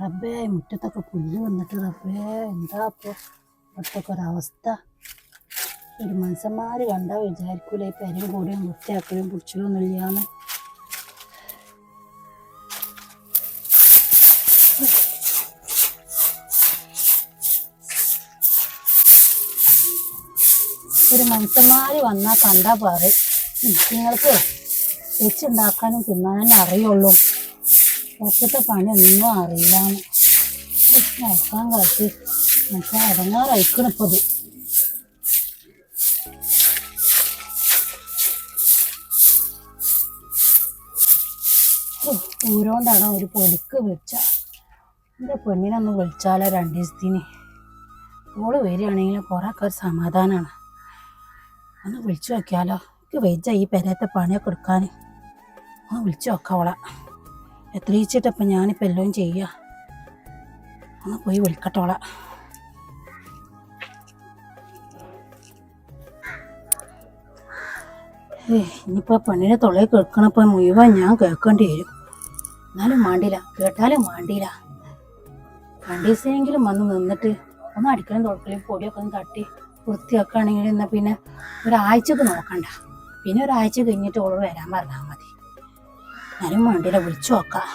റബ്ബേ മുറ്റത്തൊക്കെ പുല്ല് വന്നിട്ട് റബ്ബേ എന്താ ഇപ്പോൾ ഇവിടുത്തെ ഒരവസ്ഥ ഒരു മനുഷ്യന്മാർ കണ്ടാൽ വിചാരിക്കൂല ഈ പെരും കൂടിയും വൃത്തിയാക്കലും പിടിച്ചലൊന്നും ഇല്ലാന്ന്. ഒരു മനുഷ്യന്മാർ വന്നാൽ കണ്ടാൽ പറയും നിങ്ങൾക്ക് വെച്ചുണ്ടാക്കാനും തിന്നാനും തന്നെ അറിയുള്ളൂ. പണി ഒന്നും അറിയില്ല അവസാന കാട്ടി മനുഷ്യൻ ഇടങ്ങാറയിക്കണം ഇപ്പോൾ ഇത് ഊരോണ്ടാണ് ഒരു പൊടിക്ക് വെച്ച. എന്റെ പെണ്ണിനൊന്ന് വിളിച്ചാലോ രണ്ട് ദിവസത്തിന് ഓൾ വരികയാണെങ്കിൽ കുറേ ഒക്കെ ഒരു സമാധാനമാണ് ഒന്ന് വിളിച്ചു നോക്കിയാലോ. എനിക്ക് വെച്ച ഈ പെരയത്തെ പണിയൊക്കെ എടുക്കാൻ ഒന്ന് വിളിച്ചു നോക്കാം അവളെ. എത്ര ഈച്ചിട്ടപ്പം ഞാനിപ്പോൾ എല്ലാം ചെയ്യുക ഒന്ന് പോയി വിളിക്കട്ടോളാം ഇനിയിപ്പോൾ പെണ്ണിനെ തൊള്ളയിൽ കേൾക്കണപ്പോൾ മുഴുവൻ ഞാൻ കേൾക്കേണ്ടി വരും. എന്നാലും മാണ്ടില്ല കേട്ടാലും മാണ്ടില്ല. രണ്ട് ദിവസമെങ്കിലും വന്ന് നിന്നിട്ട് ഒന്ന് അടിക്കലും തുടക്കലും പൊടിയൊക്കെ ഒന്ന് തട്ടി വൃത്തിയാക്കുകയാണെങ്കിൽ എന്നാൽ പിന്നെ ഒരാഴ്ചക്ക് നോക്കണ്ട. പിന്നെ ഒരാഴ്ച കഴിഞ്ഞിട്ട് ഓൾ വരാൻ പറഞ്ഞാൽ മതി. ഞാനും വേണ്ടിയില്ല വിളിച്ചു നോക്കാം.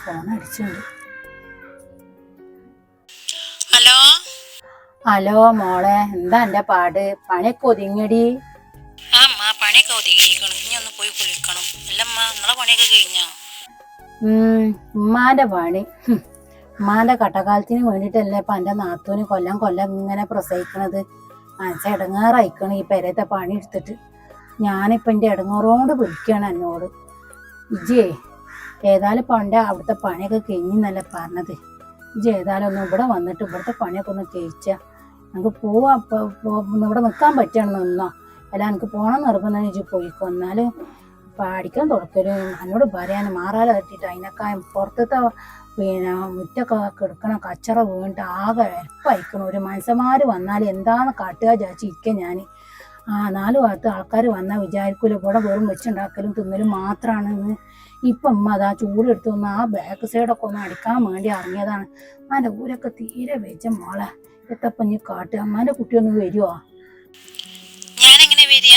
Phone അടിച്ചുണ്ട് hello? ഹലോ മോളെ എന്താ എന്റെ പാട്? പണിയൊക്കെ ഒതുങ്ങിയടി. ആ അമ്മ പണിയൊക്കെ ഒതുങ്ങിയിരിക്കണം. ഇനി ഒന്ന് പോയി കുളിക്കണം. അല്ലമ്മ നിങ്ങളെ പണിയൊക്കെ കഴിഞ്ഞോ? ഉം, ഉമ്മാന്റെ പണി. ഉമ്മാന്റെ കട്ടക്കാലത്തിന് വേണ്ടിയിട്ടല്ലേ ഇപ്പൊ എന്റെ നാത്തൂന് കൊല്ലം കൊല്ലം ഇങ്ങനെ പ്രസവിക്കണത്. മനസ്സ് ഇടങ്ങാറായിക്കണ് ഈ പെരത്തെ പണി എടുത്തിട്ട് ഞാനിപ്പൊ എന്റെ ഇടങ്ങാറോണ്ട് വിളിക്കുകയാണ് എന്നോട്. ഇജേ ഏതായാലും പണ്ട് അവിടുത്തെ പണിയൊക്കെ കഴിഞ്ഞെന്നല്ല പറഞ്ഞത്. ഇജ് ഏതായാലും ഒന്ന് ഇവിടെ വന്നിട്ട് ഇവിടുത്തെ പണിയൊക്കെ ഒന്ന് കഴിച്ച നമുക്ക് പോവാ ഇവിടെ നിൽക്കാൻ പറ്റണം നിന്നോ. അല്ല എനിക്ക് പോണം നിർബന്ധം ഇജ് പോയിക്കോ. എന്നാലും പഠിക്കാൻ തുടക്കലും. എന്നോട് പറയാൻ മാറാതെ തട്ടിട്ട് അതിനൊക്കെ പുറത്തത്തെ പിന്നെ മുറ്റൊക്കെ കിടക്കണ കച്ചറ വീണിട്ട് ആകെ എരപ്പയക്കണം ഒരു മനുഷ്യന്മാർ വന്നാൽ എന്താന്ന് കാട്ടുക വിചാരിച്ചിരിക്കുക ഞാൻ ആ നാല് ഭാഗത്ത് ആൾക്കാർ വന്നാൽ വിചാരിക്കൂല. ഇവിടെ വെറും വെച്ചുണ്ടാക്കലും തിന്നലും മാത്രമാണ് ഇപ്പം അമ്മ അതാ ചൂടെടുത്ത് ഒന്ന് ആ ബാക്ക് സൈഡൊക്കെ ഒന്ന് അടിക്കാൻ വേണ്ടി ഇറങ്ങിയതാണ്. അമ്മാന്റെ ഊരൊക്കെ തീരെ വെച്ച മോളെ. എത്തപ്പം നീ കാട്ടുക. അമ്മാന്റെ കുട്ടിയൊന്ന് വരുമോ ഞാൻ എങ്ങനെ വരിക?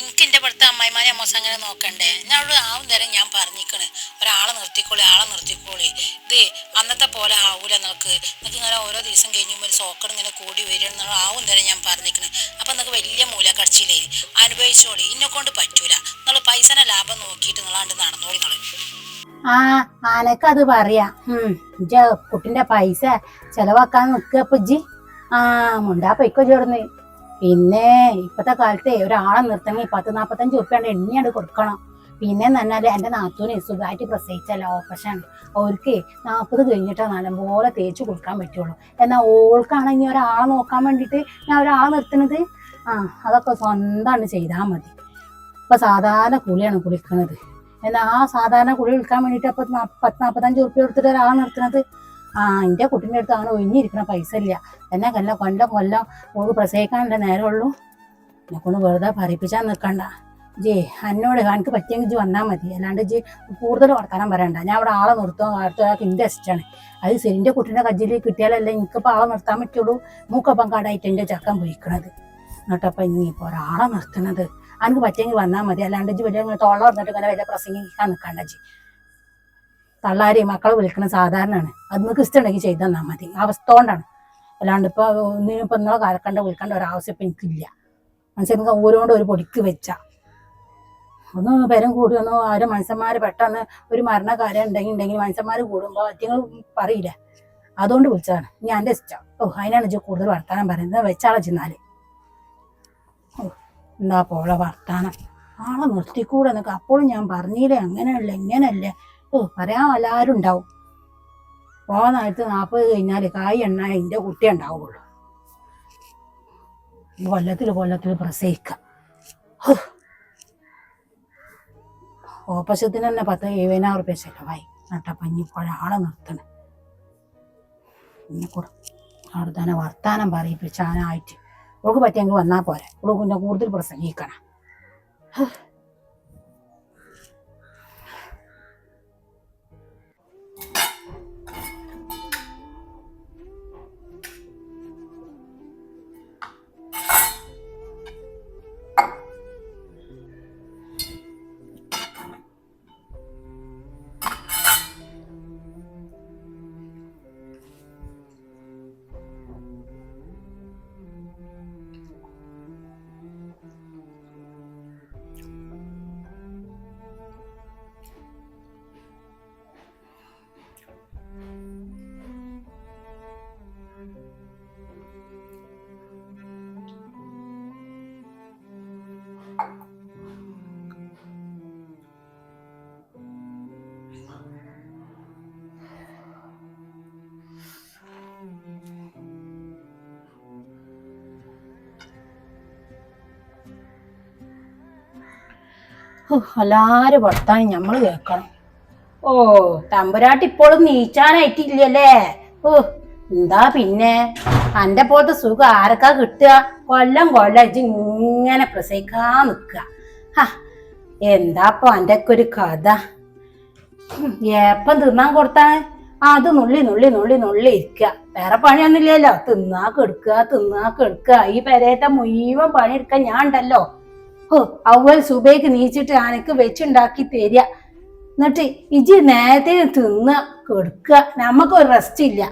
എനിക്ക് എന്റെ ഇവിടുത്തെ അമ്മായിമാരെ അമ്മോസ് അങ്ങനെ നോക്കണ്ടേ? അവിടെ ആവും തരം ഞാൻ പറഞ്ഞിക്കണ്. ഒരാളെ നിർത്തിക്കോളി ആളെ നിർത്തിക്കോളി. ഇത് അന്നത്തെ പോലെ ആവൂല നിങ്ങൾക്ക് നിങ്ങൾക്ക് ഇങ്ങനെ ഓരോ ദിവസം കഴിയുമ്പോൾ ഒരു സോക്കട് ഇങ്ങനെ കൂടി വരിക എന്നുള്ള ആവും തരം ഞാൻ പറഞ്ഞിരിക്കുന്നത് അപ്പം നിങ്ങൾക്ക് വലിയ മൂലക്കടച്ചിലേ അനുഭവിച്ചോളി. ഇന്നെ കൊണ്ട് പറ്റൂല. നിങ്ങൾ പൈസനെ ലാഭം നോക്കിയിട്ട് നിങ്ങളാണ്ട് നടന്നോളി നിങ്ങൾ ആ ആനക്കത് പറയാ. ഉം കുട്ടിന്റെ പൈസ ചെലവാക്കാൻ നിക്കുക പുജി ആ മുണ്ടാ പൊയ്ക്കോ ചേർന്ന് പിന്നെ ഇപ്പത്തെ കാലത്തെ ഒരാളെ നിർത്തണമെങ്കിൽ പത്ത് നാപ്പത്തഞ്ച് ഉറുപ്പ്യാണ്ട് എണ്ണിയാണ്ട് കൊടുക്കണം. പിന്നെ പറഞ്ഞാൽ എന്റെ നാത്തൂന് സുഖമായിട്ട് പ്രസവിച്ചല്ല ഓപ്പറേഷൻ അവർക്ക് നാൽപ്പത് കഴിഞ്ഞിട്ടാ നല്ലപോലെ തേച്ച് കൊടുക്കാൻ പറ്റുള്ളൂ. എന്നാൽ ഓൾക്കാണെങ്കിൽ ഒരാളെ നോക്കാൻ വേണ്ടിയിട്ട് ഞാൻ ഒരാളെ നിർത്തുന്നത്? ആ അതൊക്കെ സ്വന്തമാണ് ചെയ്താൽ മതി. ഇപ്പം സാധാരണ കുളിയാണ് കുളിക്കുന്നത് എന്നാൽ ആ സാധാരണ കുളി വിൽക്കാൻ വേണ്ടിയിട്ട് അപ്പം പത്ത് നാൽപ്പത്തഞ്ച് ഉറുപ്പ്യ കൊടുത്തിട്ട് ഒരാളെ നിർത്തുന്നത്? ആ എന്റെ കുട്ടീന്റെ അടുത്ത് അങ്ങനെ ഒഴിഞ്ഞിരിക്കണ പൈസ ഇല്ല. എന്നെ കൊല്ലം കൊല്ലം കൊല്ലം ഓൾക്ക് പ്രസവിക്കാനല്ലേ നേരമുള്ളൂ? എന്നെ കൊണ്ട് വെറുതെ പറയിപ്പിച്ചാൽ നിൽക്കണ്ട ജി എന്നോട് എനിക്ക് പറ്റിയെങ്കിൽ ജി വന്നാൽ മതി. അല്ലാണ്ട് ജി കൂടുതൽ വർത്താനം പറയണ്ട. ഞാൻ അവിടെ ആളെ നിർത്തുക അടുത്തൊരാൾക്ക് എന്റെ ഇഷ്ടമാണ് അത് ശരി എന്റെ കുട്ടീന്റെ കജ്ജിൽ കിട്ടിയാലല്ലേ എനിക്കിപ്പോൾ ആളെ നിർത്താൻ പറ്റുള്ളൂ. മൂക്കപ്പം കാടായിട്ട് എന്റെ ചെക്കൻ പോയിക്കണത്. എന്നിട്ടപ്പം ഇനിയിപ്പോൾ ഒരാളെ നിർത്തണത്. എനിക്ക് പറ്റിയെങ്കിൽ വന്നാൽ മതി. അല്ലാണ്ട് ജി വലിയ ഇങ്ങനെ വന്നിട്ട് ഇങ്ങനെ വലിയ പ്രസംഗിക്കാൻ നിൽക്കണ്ട ജി. തള്ളാരി മക്കളെ വിളിക്കണ സാധാരണയാണ് അത് നിങ്ങൾക്ക് ഇഷ്ടമുണ്ടെങ്കിൽ ചെയ്തു തന്നാൽ മതി. അവസ്ഥ കൊണ്ടാണ്. അല്ലാണ്ട് ഇപ്പോൾ ഒന്നിനിപ്പോൾ നിങ്ങളെ കാലക്കണ്ട വിളിക്കേണ്ട ഒരാവശ്യം ഇപ്പം എനിക്കില്ല. മനസ്സിൽ നിങ്ങൾക്ക് ഓരോണ്ട് ഒരു പൊടിക്ക് വെച്ച. ഒന്ന് പേരും കൂടി ഒന്ന് ആരും മനുഷ്യന്മാർ പെട്ടെന്ന് ഒരു മരണകാര്യം ഉണ്ടെങ്കിൽ ഉണ്ടെങ്കിൽ മനുഷ്യന്മാർ കൂടുമ്പോൾ അത്യങ്ങൾ പറയില്ല. അതുകൊണ്ട് വിളിച്ചതാണ്. ഞാൻ എന്റെ ഇഷ്ടം. ഓ അതിനാണ് ഇജ്ജ് കൂടുതൽ വർത്താനം പറയുന്നത്. വെച്ചാളെ ചെന്നാൽ എന്താ പോളെ വർത്താനം? ആളെ നിർത്തിക്കൂടെ എന്നൊക്കെ. അപ്പോഴും ഞാൻ പറഞ്ഞില്ലേ അങ്ങനെയല്ല ഇങ്ങനെയല്ലേ. ഓ പറയാൻ എല്ലാവരും ഉണ്ടാവും. പോകുന്ന നേരത്ത് നാൽപ്പത് കഴിഞ്ഞാൽ കായ് എണ്ണ എന്റെ കുട്ടി ഉണ്ടാവുള്ളൂ. കൊല്ലത്തിൽ കൊല്ലത്തിൽ പ്രസവിക്കാം. ഹോ. ഓപ്പറേഷത്തിന് തന്നെ പത്ത് എഴുപതിനായിരം റുപ്യ ചെലവായി. നട്ടപ്പഞ്ഞി ആളെ നിർത്തണം. പിന്നെ കൂടെ അവിടെ തന്നെ വർത്താനം പറയിപ്പിച്ചാനായിട്ട് ഓൾക്ക് പറ്റിയെങ്കിൽ വന്നാൽ പോരെ. ഓൾക്ക് കൂടുതൽ പ്രസംഗിക്കണം. എല്ലാരും വർത്താനം ഞമ്മൾ കേക്കണം. ഓ തമ്പുരാട്ട് ഇപ്പോഴും നീച്ചാനായിട്ടില്ലല്ലേ? ഓ എന്താ പിന്നെ? അന്റെ പോലത്തെ സുഖം ആരൊക്കെ കിട്ടുക? കൊല്ലം കൊല്ലം ഇങ്ങനെ പ്രസവിക്കാൻ നിക്കുക ഹാ എന്താപ്പോ അന്റെ ഒക്കെ ഒരു കഥ? എപ്പം തിന്നാൻ കൊടുത്താണ്? അത് നുള്ളി നുള്ളി നുള്ളി നുള്ളി ഇരിക്കുക വേറെ പണിയൊന്നുമില്ലല്ലോ. തിന്നാ കെടുക്കുക തിന്നാ കെടുക്കുക ഈ പെരേറ്റ മുഴുവൻ പണിയെടുക്കാൻ ഞാൻ ഉണ്ടല്ലോ. ഓ അവൽ സുബേക്ക് നീച്ചിട്ട് അനക്ക് വെച്ചുണ്ടാക്കി തരിക. എന്നിട്ട് ഇജി നേരത്തെ തിന്ന് നമുക്ക് ഒരു റെസ്റ്റ് ഇല്ല.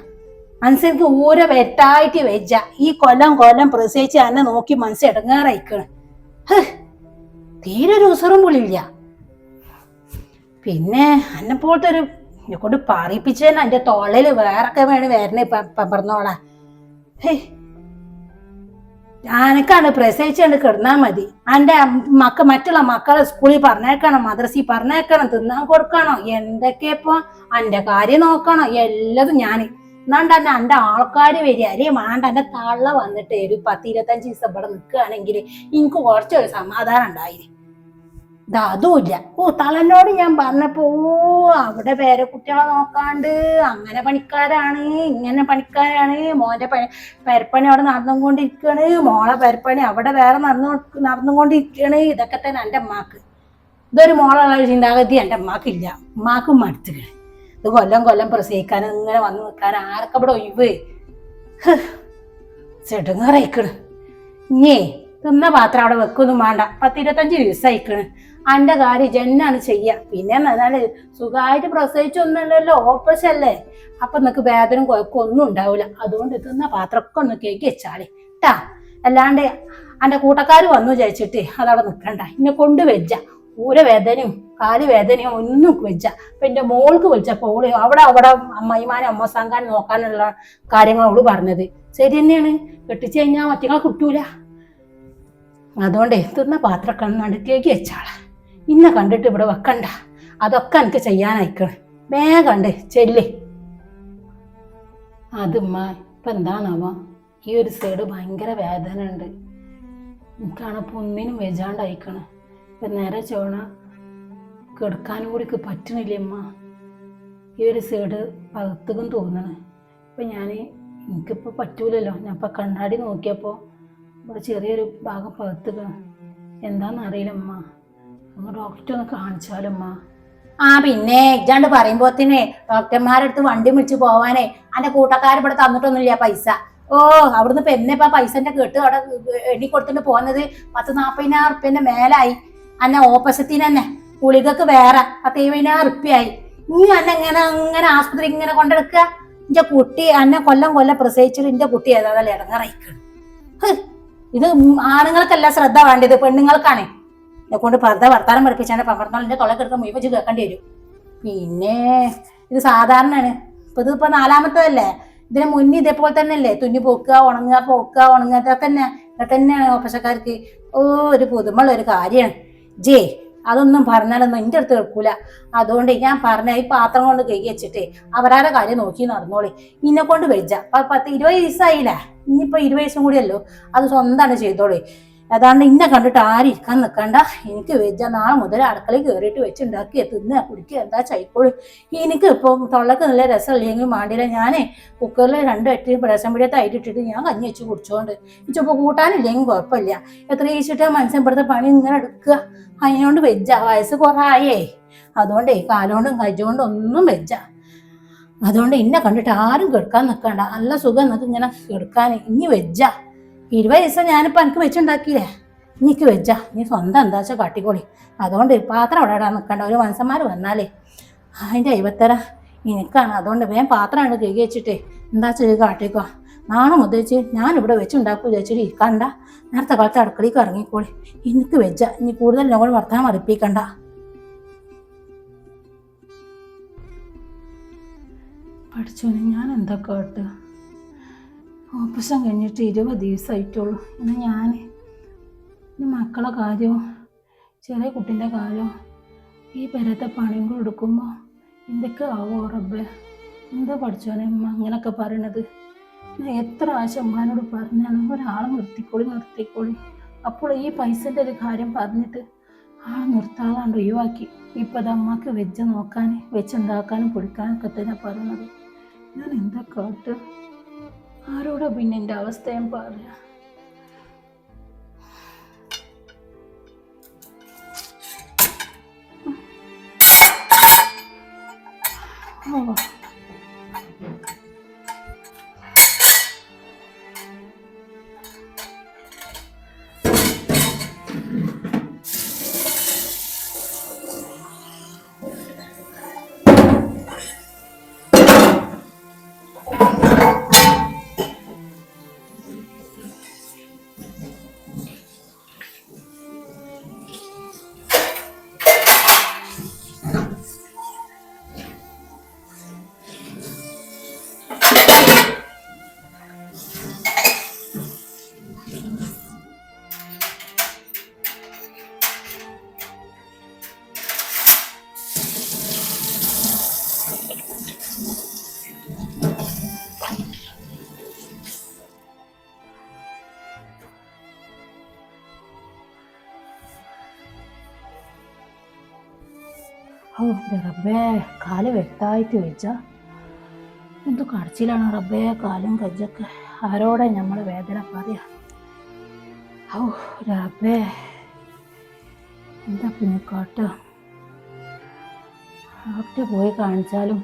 മനസ്സിലേക്ക് ഓരോ വെട്ടായിട്ട് വെച്ച ഈ കൊല്ലം കൊല്ലം പ്രസവിച്ച് എന്നെ നോക്കി മനസ്സ് ഇടങ്ങാറായിക്കണ്. തീരെ ഒരു ഉസറും പുള്ളില്ല പിന്നെ എന്നെ പോലത്തെ ഒരു എന്നെ കൊണ്ട് പറയിപ്പിച്ചതന്നെ എന്റെ തൊള്ളയിൽ വേറൊക്കെ വേണം വരണേ പറഞ്ഞോളാ. ഹേ ഞാനക്കാണ് പ്രസവിച്ചാണ്ട് കിടന്നാൽ മതി. എന്റെ മക്ക മറ്റുള്ള മക്കളെ സ്കൂളിൽ പറഞ്ഞേക്കണം മദ്രസയിൽ പറഞ്ഞേക്കണം തിന്നാൻ കൊടുക്കണം എന്തൊക്കെ ഇപ്പൊ എന്റെ കാര്യം നോക്കണം എല്ലതും ഞാൻ എന്നാണ്ട് തന്നെ എന്റെ ആൾക്കാർ വരിക അരി വേണ്ട എന്റെ തള്ള വന്നിട്ട് ഒരു പത്ത് ഇരുപത്തഞ്ച് ദിവസം ഇവിടെ നിൽക്കുകയാണെങ്കിൽ എനിക്ക് കുറച്ചൊരു സമാധാനം ഉണ്ടായിന്. അതുമില്ല. ഓ തളനോട് ഞാൻ പറഞ്ഞപ്പോ ഓ അവിടെ പേരെ കുട്ടികളെ നോക്കാണ്ട് അങ്ങനെ പണിക്കാരാണ് ഇങ്ങനെ പണിക്കാരാണ് മോന്റെ പണി പെരപ്പണി അവിടെ നടന്നുകൊണ്ടിരിക്കുകയാണ് മോളെ പെരപ്പണി അവിടെ വേറെ നടന്നു നടന്നുകൊണ്ടിരിക്കുകയാണ് ഇതൊക്കെ തന്നെ എന്റെ അമ്മയ്ക്ക് ഇതൊരു മോളുള്ള ചിന്താഗതി എന്റെ അമ്മക്കില്ല അമ്മക്കും മടുത്തുകയാണ് ഇത് കൊല്ലം കൊല്ലം പ്രസവിക്കാൻ ഇങ്ങനെ വന്ന് നിൽക്കാൻ ആർക്കവിടെ ഒഴിവ്? ചെടുങ്ങറയിക്കണ്. ഇഞ്ഞേ തിന്ന പാത്രം അവിടെ വെക്കൊന്നും വേണ്ട. പത്തിരുപത്തഞ്ച് ദിവസമായിക്കണ് അന്റെ കാര്യം ജന്നാണ് ചെയ്യുക പിന്നെ എന്നാൽ സുഖമായിട്ട് പ്രസവിച്ചൊന്നുമല്ലല്ലോ ഓപ്പറേഷൻ അല്ലേ? അപ്പൊ നിനക്ക് വേദന കുഴപ്പമൊന്നും ഉണ്ടാവില്ല അതുകൊണ്ട് തിന്ന പാത്രമൊക്കെ ഒന്ന് കേക്ക് വെച്ചാളി. ട്ടാ. അല്ലാണ്ട് അന്റെ കൂട്ടക്കാർ വന്നു വിചാരിച്ചിട്ട് അതവിടെ നിൽക്കണ്ട എന്നെ കൊണ്ട് വെച്ച ഊര വേദനയും കാൽ വേദനയും ഒന്നും വെച്ച അപ്പൊ എന്റെ മോൾക്ക് വിളിച്ചപ്പോൾ ഓൾ അവിടെ അവിടെ അമ്മ അമ്മസാങ്കാൻ നോക്കാനുള്ള കാര്യങ്ങൾ ഓൾ പറഞ്ഞത്. ശരി തന്നെയാണ്. കെട്ടിച്ചു കഴിഞ്ഞാൽ മറ്റേ കിട്ടൂല. അതുകൊണ്ടേ തിന്ന പാത്രമൊക്കെ നടുക്കേക്ക് വെച്ചാളാ. ഇന്ന കണ്ടിട്ട് ഇവിടെ വെക്കണ്ട. അതൊക്കെ എനിക്ക് ചെയ്യാനയക്കണം. വേഗം കണ്ട് ചെല്ലേ. അതുമ്മ ഇപ്പം എന്താണാവോ? ഈ ഒരു സൈഡ് ഭയങ്കര വേദന ഉണ്ട് എനിക്കാണിപ്പോ ഒന്നിനും വെജാണ്ടായിക്കണം. ഇപ്പം നേരെ ചോണ കിടക്കാനും കൂടി പറ്റണില്ല അമ്മ ഈ ഒരു സൈഡ് പകുത്തുകം തോന്നണേ. ഇപ്പം ഞാൻ എനിക്കിപ്പോൾ പറ്റൂലല്ലോ. ഞാൻ ഇപ്പം കണ്ണാടി നോക്കിയപ്പോൾ ഇവിടെ ചെറിയൊരു ഭാഗം പകുത്തുകയാണ് എന്താണെന്നറിയില്ല അമ്മ ഒന്ന് ഡോക്ടറെ ഒന്ന് കാണിച്ചാലമ്മ. ആ പിന്നെ ഇജാണ്ട് പറയുമ്പോത്തിന് ഡോക്ടർമാരടുത്ത് വണ്ടി വിളിച്ച് പോവാനേ. അന്റെ കൂട്ടക്കാർ ഇവിടെ തന്നിട്ടൊന്നുമില്ല പൈസ. ഓ അവിടുന്ന് ഇപ്പൊ എന്നെ ഇപ്പൊ പൈസന്റെ കെട്ട് അവിടെ എണ്ണി കൊടുത്തിട്ട് പോകുന്നത് പത്ത് നാപ്പതിനായിരം ഉറുപ്പ്യന്റെ മേലായി. അന്നെ ഓപ്പോസിറ്റിന് തന്നെ ഗുളികക്ക് വേറെ പത്ത് എഴുപതിനായിരം ഉറുപ്പ്യായി. നീ അന്നെ ഇങ്ങനെ അങ്ങനെ ആസ്പത്രി ഇങ്ങനെ കൊണ്ടെടുക്കുക എന്റെ കുട്ടി അന്നെ കൊല്ലം കൊല്ലം പ്രസവിച്ചിട്ട് എന്റെ കുട്ടി ഏതായാലും ഇടങ്ങറയിക്കണം. ഇത് ആണുങ്ങൾക്കല്ല ശ്രദ്ധ വേണ്ടത് പെണ്ണുങ്ങൾക്കാണ്. എന്നെ കൊണ്ട് വെറുതെ വർത്താനം പഠിപ്പിച്ചാണ് പമ്പർന്നാളിന്റെ തൊള്ളക്കെടുത്ത് മുഴുവൻ കേൾക്കേണ്ടി വരും. പിന്നെ ഇത് സാധാരണയാണ്. ഇപ്പൊ ഇതിപ്പോ നാലാമത്തതല്ലേ? ഇതിന് മുന്നേ ഇതേപോലെ തന്നെ അല്ലേ തുന്നി പോക്കുക ഉണങ്ങുക പോക്കുക ഉണങ്ങുക ഇതൊക്കെ തന്നെ. ഇതൊക്കെ തന്നെയാണ് ഓ ഒരു പുതുമുള്ള ഒരു കാര്യമാണ്. ജേ അതൊന്നും പറഞ്ഞാലൊന്നും എന്റെ അടുത്ത് കേൾക്കൂല അതുകൊണ്ട് ഞാൻ പറഞ്ഞ ഈ പാത്രം കൊണ്ട് കൈ വെച്ചിട്ട് അവരാരെ കാര്യം നോക്കി നടന്നോളി. ഇന്നെ കൊണ്ട് വെച്ച പത്ത് ഇരുപത് വയസ്സായില്ല ഇനിയിപ്പോ ഇരുപത് വയസ്സും കൂടിയല്ലോ. അത് സ്വന്തമാണ് ചെയ്തോളി. അതാണ്ട് ഇന്നെ കണ്ടിട്ട് ആരും ഇരിക്കാൻ നിൽക്കണ്ട എനിക്ക് വെജ് നാളെ മുതൽ അടുക്കളയിൽ കയറിയിട്ട് വെച്ചുണ്ടാക്കി തിന്നുക കുടിക്കുക എന്താ ചൈക്കോളി എനിക്ക് ഇപ്പം തൊള്ളക്ക് നല്ല രസമില്ലെങ്കിൽ മാണ്ടിയില്ല ഞാൻ കുക്കറിൽ രണ്ട് എട്ട് പ്രസം പിടിയത്ത് അയിട്ടിട്ടിട്ട് ഞാൻ കഞ്ഞി വെച്ച് കുടിച്ചോണ്ട്. ഇച്ചിപ്പോൾ കൂട്ടാനില്ലെങ്കിൽ കുഴപ്പമില്ല. എത്ര ഈച്ചിട്ട് ഇവിടുത്തെ പണി ഇങ്ങനെ എടുക്കുക. അതിനോണ്ട് വെജ വയസ്സ് കുറേ അതുകൊണ്ടേ കാലുകൊണ്ടും കൈകൊണ്ടും ഒന്നും വെജ അതുകൊണ്ട് ഇന്നെ കണ്ടിട്ട് ആരും കെടുക്കാൻ നിൽക്കണ്ട നല്ല സുഖം എന്നൊക്കെ ഇങ്ങനെ കെടുക്കാൻ. ഇനി വെജ്ജ. ഇരുപത് ദിവസം ഞാനിപ്പോൾ എനിക്ക് വെച്ചുണ്ടാക്കിയില്ലേ എനിക്ക് വെച്ചാ നീ സ്വന്തം എന്താ വെച്ചാൽ കാട്ടിക്കോളി. അതുകൊണ്ട് പാത്രം അവിടെ ഇടാൻ നിൽക്കണ്ട ഒരു മനുഷ്യന്മാർ വന്നാലേ. അതിന്റെ അയ്യത്തര എനിക്കാണ്. അതുകൊണ്ട് വേഗം പാത്രമാണ് കഴുകി വെച്ചിട്ടേ എന്താ വെച്ചാൽ കാട്ടിക്കോ. നാളെ മുതച്ച് ഞാനിവിടെ വെച്ചുണ്ടാക്കും വിചാരിച്ചിട്ട് ഇരിക്കണ്ട. നേരത്തെ കാലത്ത് അടുക്കളയ്ക്ക് ഇറങ്ങിക്കോളി. എനിക്ക് വെച്ച ഇനി കൂടുതൽ ഞങ്ങൾ വർത്തമാനം അറിയിപ്പിക്കണ്ട പഠിച്ചോനെ ഞാൻ എന്താ കേട്ടുക? ഓപ്പറേഷൻ കഴിഞ്ഞിട്ട് ഇരുപത് ദിവസമായിട്ടുള്ളൂ. എന്നാൽ ഞാൻ മക്കളെ കാര്യവും ചെറിയ കുട്ടീന്റെ കാര്യവും ഈ പെരത്തെ പണിയും കൂടെ എടുക്കുമ്പോൾ എന്തൊക്കെ ആവോ റബ്ബേ? എന്താ പഠിച്ചോനെ അമ്മ അങ്ങനൊക്കെ പറയണത്? ഞാൻ എത്ര ആവശ്യം അമ്മാനോട് പറഞ്ഞാണ് ഒരാളെ നിർത്തിക്കോളി നിർത്തിക്കോളി. അപ്പോൾ ഈ പൈസന്റെ ഒരു കാര്യം പറഞ്ഞിട്ട് ആ നിർത്താതാണ്ട് ഒഴിവാക്കി. ഇപ്പം അത് അമ്മയ്ക്ക് വെച്ച് നോക്കാൻ വെച്ചുണ്ടാക്കാനും പൊടിക്കാനും ഒക്കെ തന്നെ പറയുന്നത് ഞാൻ എന്താ കാട്ട് ആരോടാ പിന്നെ എന്റെ അവസ്ഥ ഞാൻ പറയാ? ഓ. റബ്ബേ കാൽ വെട്ടായിട്ട് വെച്ചാ. എന്തു കടച്ചിലാണ് റബ്ബേ കാലും കജ്ജൊക്കെ. ആരോടെ നമ്മൾ വേദന പറയാ? ഔ റബ്ബേ. എന്താ പിന്നെ കാട്ട ഡോക്ടറെ പോയി കാണിച്ചാലും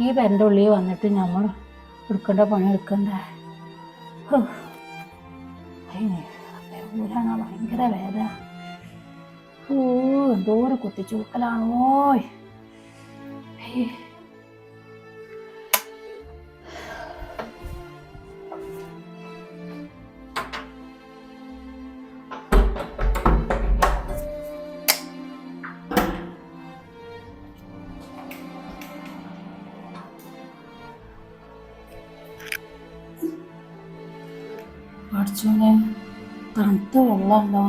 ഈ പെരന്റെ ഉള്ളിൽ വന്നിട്ട് നമ്മൾ എടുക്കേണ്ട പണി എടുക്കണ്ടേ? ഊരാണോ ഭയങ്കര വേദന. ഓ എന്തോരം കുത്തിച്ചൂക്കലാണോ? പഠിച്ചോനെ തണുത്ത വെള്ളമുണ്ടോ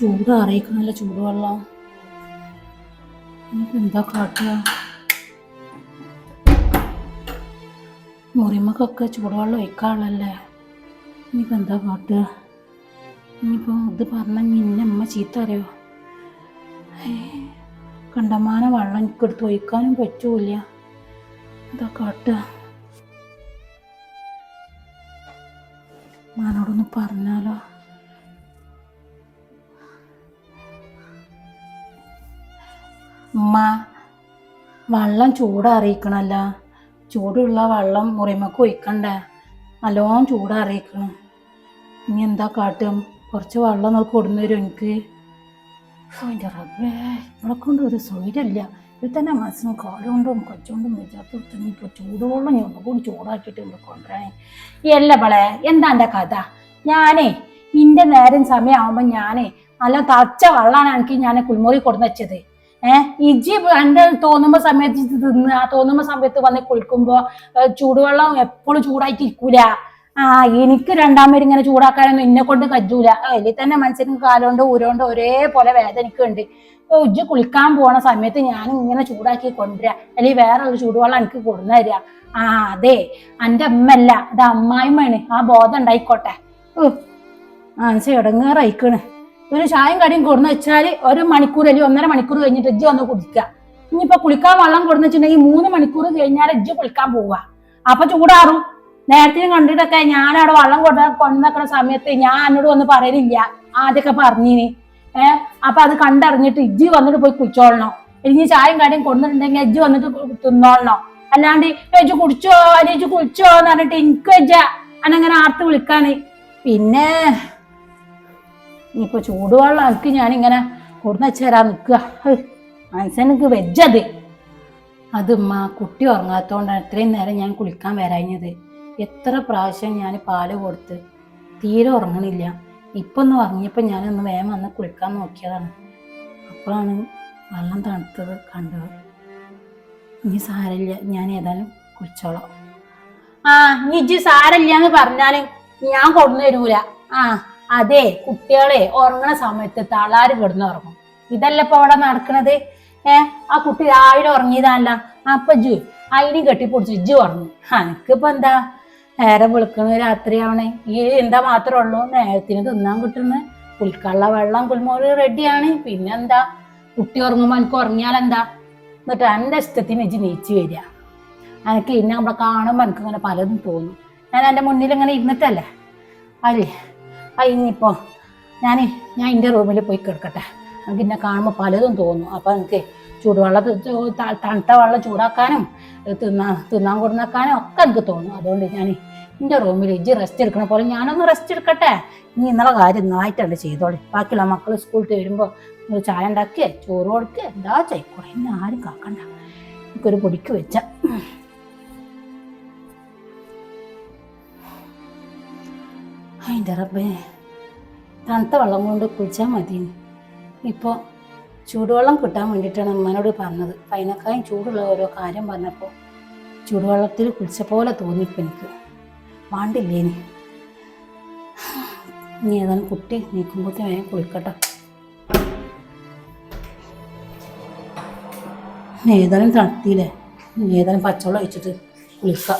ചൂട് അറിയിക്കണല്ലോ ചൂടുവെള്ളം. എന്താ കാട്ടുക മുറിമക്കൊക്കെ ചൂടുവെള്ളം ഒഴിക്കാനുള്ളല്ലേ ഇനിയിപ്പോൾ എന്താ കാട്ടുക ഇനിയിപ്പോൾ ഇത് പറഞ്ഞെങ്കിൽ ഇന്നെ അമ്മ ചീത്ത അറിയോ? കണ്ടമാന വെള്ളം എനിക്കെടുത്ത് ഒഴിക്കാനും പറ്റൂല എന്താ കാട്ടുക മാനോടൊന്ന് പറഞ്ഞാലോ? ഉമ്മ വെള്ളം ചൂടറിയിക്കണല്ല. ചൂടുള്ള വെള്ളം മുറിമക്ക് ഒഴിക്കണ്ടേ? നല്ലോണം ചൂടറിയിക്കണം. ഇനി എന്താ കാട്ടും? കുറച്ച് വെള്ളം നമുക്ക് കൊടുന്നു തരും എനിക്ക്? എന്റെ റബ്ബേ ഇവിടെ കൊണ്ട് ഒരു സൗകര്യമില്ല ഇത് തന്നെ മനസ്സിനും കാലുകൊണ്ടും കൊച്ചുകൊണ്ടും വിചാരിച്ചു ഇപ്പോൾ ചൂടുവെള്ളം ഞാൻ ഒന്നുകൂടി ചൂടാക്കിയിട്ട് ഇവിടെ കൊണ്ടുവരാൻ എല്ല പളേ എന്താ എന്റെ കഥ? ഞാനേ ഇന്റെ നേരം സമയമാകുമ്പോൾ ഞാനേ നല്ല തച്ച വെള്ളമാണ് എനിക്ക് ഞാൻ കുളിമുറി കൊടുന്നു വെച്ചത്. ഏഹ് ഇജി എന്റെ തോന്നുമ്പോ സമയത്ത് തിന്ന് ആ തോന്നുമ്പോ സമയത്ത് വന്ന് കുളിക്കുമ്പോ ചൂടുവെള്ളം എപ്പോഴും ചൂടായിട്ട് ഇരിക്കൂല ആ എനിക്ക് രണ്ടാം പേര് ഇങ്ങനെ ചൂടാക്കാനൊന്നും എന്നെ കൊണ്ട് കജ്ജൂല അതിൽ തന്നെ മനസ്സിന് കാലുകൊണ്ട് ഊരോണ്ട് ഒരേപോലെ വേദനക്കുണ്ട് ഉജ്ജ് കുളിക്കാൻ പോണ സമയത്ത് ഞാൻ ഇങ്ങനെ ചൂടാക്കി കൊണ്ടുവരാ. അല്ലെങ്കിൽ വേറെ ഒരു ചൂടുവെള്ളം എനിക്ക് കൊടുന്നു തരിക ആ അതെ എന്റെ അമ്മല്ല അത് അമ്മായിമ്മയാണ്. ആ ബോധം ഉണ്ടായിക്കോട്ടെ. മനസ്സ് ഇടങ്ങേറായിക്കണ് ഒരു ചായയും കടിയും കൊടുന്ന് വെച്ചാൽ ഒരു മണിക്കൂർ അല്ലെങ്കിൽ ഒന്നര മണിക്കൂർ കഴിഞ്ഞിട്ട് ഇജ്ജ് വന്ന് കുടിക്കുക ഇനിയിപ്പോ കുളിക്കാൻ വെള്ളം കൊടുന്ന് വെച്ചിട്ടുണ്ടെങ്കിൽ മൂന്ന് മണിക്കൂർ കഴിഞ്ഞാൽ ഇജ്ജ് കുളിക്കാൻ പോവുക. അപ്പൊ ചൂടാറും. നേരത്തെ കണ്ടിട്ടൊക്കെ ഞാൻ അവിടെ വെള്ളം കൊണ്ട കൊണ്ടുവന്ന സമയത്ത് ഞാൻ എന്നോട് വന്ന് പറയലില്ല. ആദ്യമൊക്കെ പറഞ്ഞിനി. ഏഹ് അപ്പൊ അത് കണ്ടറിഞ്ഞിട്ട് ഇജ്ജ് വന്നിട്ട് പോയി കുളിച്ചോളണം? ഇനി ചായയും കടിയും കൊണ്ടിട്ടുണ്ടെങ്കിൽ ഇജ്ജ് വന്നിട്ട് തിന്നോളണം? അല്ലാണ്ട് ഇജ്ജ് കുടിച്ചോ അല്ലെങ്കിൽ ഇജ്ജ് കുളിച്ചോ എന്ന് പറഞ്ഞിട്ട് എനിക്ക് ഇജ്ജ അനങ്ങനെ ആർത്ത് വിളിക്കാന്. പിന്നെ ഇനിയിപ്പോ ചൂടുവെള്ളം എനിക്ക് ഞാനിങ്ങനെ കൊടുന്ന് വെച്ച് തരാൻ നിൽക്കുക. മനസ്സെനിക്ക് വെജത് അത് മാ കുട്ടി ഉറങ്ങാത്തോണ്ടാണ് ഇത്രയും നേരം ഞാൻ കുളിക്കാൻ വരാഞ്ഞത്. എത്ര പ്രാവശ്യം ഞാൻ പാൽ കൊടുത്ത് തീരെ ഉറങ്ങണില്ല. ഇപ്പൊ ഒന്ന് ഉറങ്ങിയപ്പോൾ ഞാനൊന്ന് വേഗം വന്ന് കുളിക്കാൻ നോക്കിയതാണ്. അപ്പോഴാണ് വെള്ളം തണുത്തത് കണ്ടത്. ഇനി സാരമില്ല ഞാൻ ഏതായാലും കുളിച്ചോളാം. ആ ഇനി ഇജ്ജ് സാരമില്ല എന്ന് പറഞ്ഞാൽ ഞാൻ കൊണ്ടുവരൂല ആ. അതെ കുട്ടികളെ ഉറങ്ങണ സമയത്ത് തളാര് കിടന്ന് ഉറങ്ങും. ഇതല്ല ഇപ്പൊ അവിടെ നടക്കണത്? ഏ ആ കുട്ടി രാവിലെ ഉറങ്ങിയതല്ല അപ്പൊ ജു അതിനും കെട്ടിപ്പൊടിച്ച് ജു ഉറങ്ങി. എനിക്കിപ്പോ എന്താ? നേരെ വിളിക്കണ രാത്രിയാവണേ. ഈ എന്താ മാത്രമേ ഉള്ളൂ? നേരത്തിന് തിന്നാൻ കിട്ടുന്നു കുളിക്കാനുള്ള വെള്ളം കുൽമോര് റെഡിയാണ്. പിന്നെന്താ? കുട്ടി ഉറങ്ങുമ്പോൾ എനിക്ക് ഉറങ്ങിയാൽ എന്താ എന്നിട്ട് എന്റെ ഇഷ്ടത്തിന് ഇജ്ജ് നീച്ചു വരിക. എനിക്ക് ഇന്നെ നമ്മളെ കാണുമ്പോൾ എനിക്ക് ഇങ്ങനെ പലതും തോന്നും. ഞാൻ എന്റെ മുന്നിൽ ഇങ്ങനെ ഇരുന്നിട്ടല്ലേ? അല്ലേ? ആ ഇനിയിപ്പോൾ ഞാൻ ഞാൻ എന്റെ റൂമിൽ പോയി കിടക്കട്ടെ. എനിക്ക് എന്നെ കാണുമ്പോൾ പലതും തോന്നും. അപ്പോൾ എനിക്ക് ചൂടുവെള്ളം തണുത്ത വെള്ളം ചൂടാക്കാനും തിന്നാ തിന്നാൻ തിന്നാൻ കൊടുന്നാക്കാനും ഒക്കെ എനിക്ക് തോന്നും. അതുകൊണ്ട് ഞാൻ എന്റെ റൂമിൽ ഇജ്ജ് റെസ്റ്റ് എടുക്കണ പോലെ ഞാനൊന്ന് റെസ്റ്റ് എടുക്കട്ടെ. ഇനി ഇന്നലെ കാര്യം നന്നായിട്ടുണ്ട് ചെയ്തോളി. ബാക്കിയുള്ള മക്കൾ സ്കൂളിൽ വരുമ്പോൾ ഒരു ചായ ഉണ്ടാക്കിയേ ചോറ് കൊടുക്കുക എന്താ ചെയ്ക്കോളെ എന്നെ ആരും കാക്കണ്ട. എനിക്കൊരു പൊടിക്ക് വെച്ച. അതിന്റെ റബ്ബേ. തണുത്ത വെള്ളം കൊണ്ട് കുളിച്ചാൽ മതി ഇപ്പോൾ ചൂടുവെള്ളം കിട്ടാൻ വേണ്ടിയിട്ടാണ് അമ്മനോട് പറഞ്ഞത്. അതിനേക്കാളും ചൂടുള്ള ഓരോ കാര്യം പറഞ്ഞപ്പോൾ ചൂടുവെള്ളത്തിൽ കുളിച്ച പോലെ തോന്നിപ്പോൾ എനിക്ക്. വാണ്ടില്ലേനി. ഇനി ഏതാണ് കുട്ടി നീക്കുമ്പോഴത്തേ വേഗം കുളിക്കട്ടെ. ഏതായാലും തണുത്തിയില്ലേ ഏതാനും പച്ചവെള്ളം ഒഴിച്ചിട്ട് കുളിക്കാം.